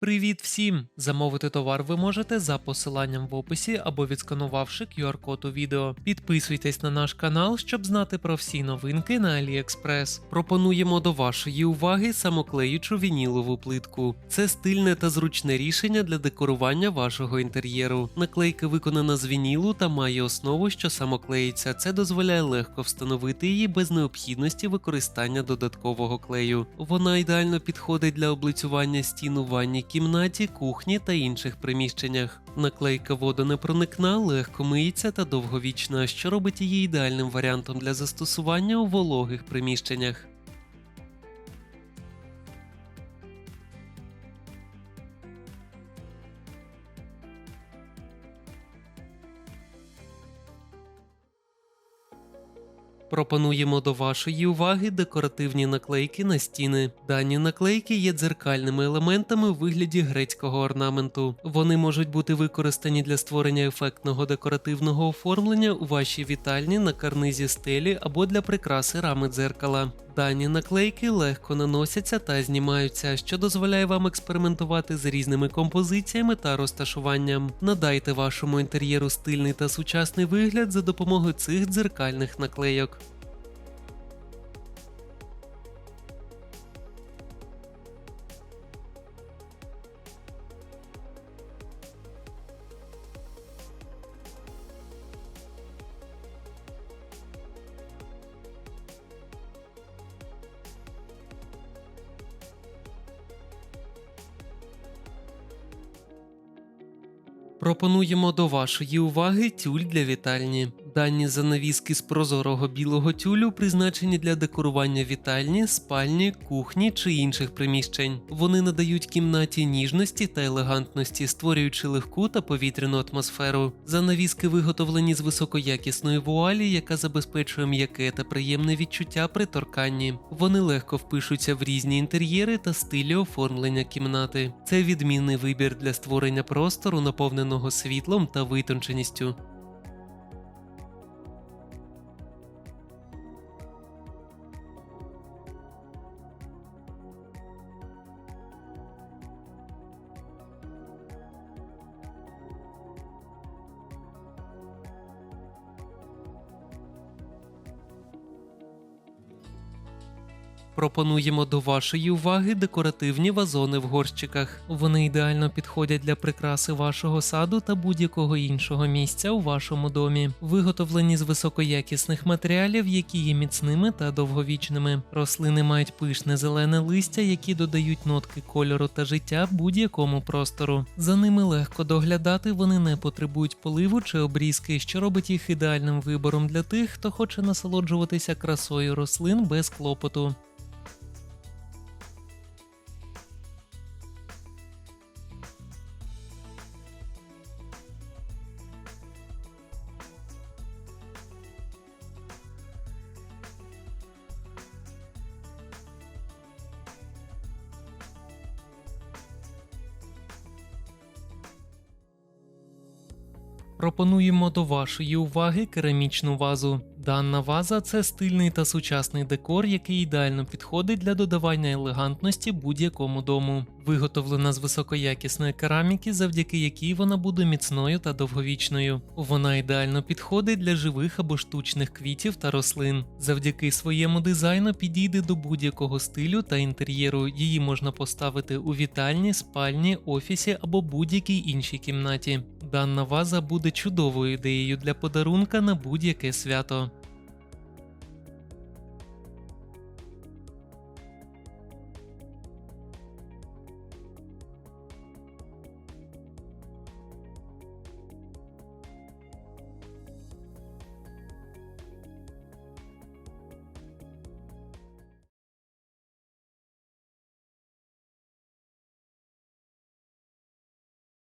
Привіт всім! Замовити товар ви можете за посиланням в описі або відсканувавши QR-код у відео. Підписуйтесь на наш канал, щоб знати про всі новинки на AliExpress. Пропонуємо до вашої уваги самоклеючу вінілову плитку. Це стильне та зручне рішення для декорування вашого інтер'єру. Наклейка виконана з вінілу та має основу, що самоклеїться. Це дозволяє легко встановити її без необхідності використання додаткового клею. Вона ідеально підходить для облицювання стін у ванній кімнаті, кухні та інших приміщеннях. Наклейка водонепроникна, легко миється та довговічна, що робить її ідеальним варіантом для застосування у вологих приміщеннях. Пропонуємо до вашої уваги декоративні наклейки на стіни. Дані наклейки є дзеркальними елементами у вигляді грецького орнаменту. Вони можуть бути використані для створення ефектного декоративного оформлення у вашій вітальні на карнизі стелі або для прикраси рами дзеркала. Дані наклейки легко наносяться та знімаються, що дозволяє вам експериментувати з різними композиціями та розташуванням. Надайте вашому інтер'єру стильний та сучасний вигляд за допомогою цих дзеркальних наклейок. Пропонуємо до вашої уваги тюль для вітальні. Дані занавіски з прозорого білого тюлю призначені для декорування вітальні, спальні, кухні чи інших приміщень. Вони надають кімнаті ніжності та елегантності, створюючи легку та повітряну атмосферу. Занавіски виготовлені з високоякісної вуалі, яка забезпечує м'яке та приємне відчуття при торканні. Вони легко впишуться в різні інтер'єри та стилі оформлення кімнати. Це відмінний вибір для створення простору, наповненого світлом та витонченістю. Пропонуємо до вашої уваги декоративні вазони в горщиках. Вони ідеально підходять для прикраси вашого саду та будь-якого іншого місця у вашому домі. Виготовлені з високоякісних матеріалів, які є міцними та довговічними. Рослини мають пишне зелене листя, які додають нотки кольору та життя будь-якому простору. За ними легко доглядати, вони не потребують поливу чи обрізки, що робить їх ідеальним вибором для тих, хто хоче насолоджуватися красою рослин без клопоту. Пропонуємо до вашої уваги керамічну вазу. Дана ваза це стильний та сучасний декор, який ідеально підходить для додавання елегантності будь-якому дому. Виготовлена з високоякісної кераміки, завдяки якій вона буде міцною та довговічною. Вона ідеально підходить для живих або штучних квітів та рослин. Завдяки своєму дизайну підійде до будь-якого стилю та інтер'єру. Її можна поставити у вітальні, спальні, офісі або будь-якій іншій кімнаті. Дана ваза буде чудовою ідеєю для подарунка на будь-яке свято.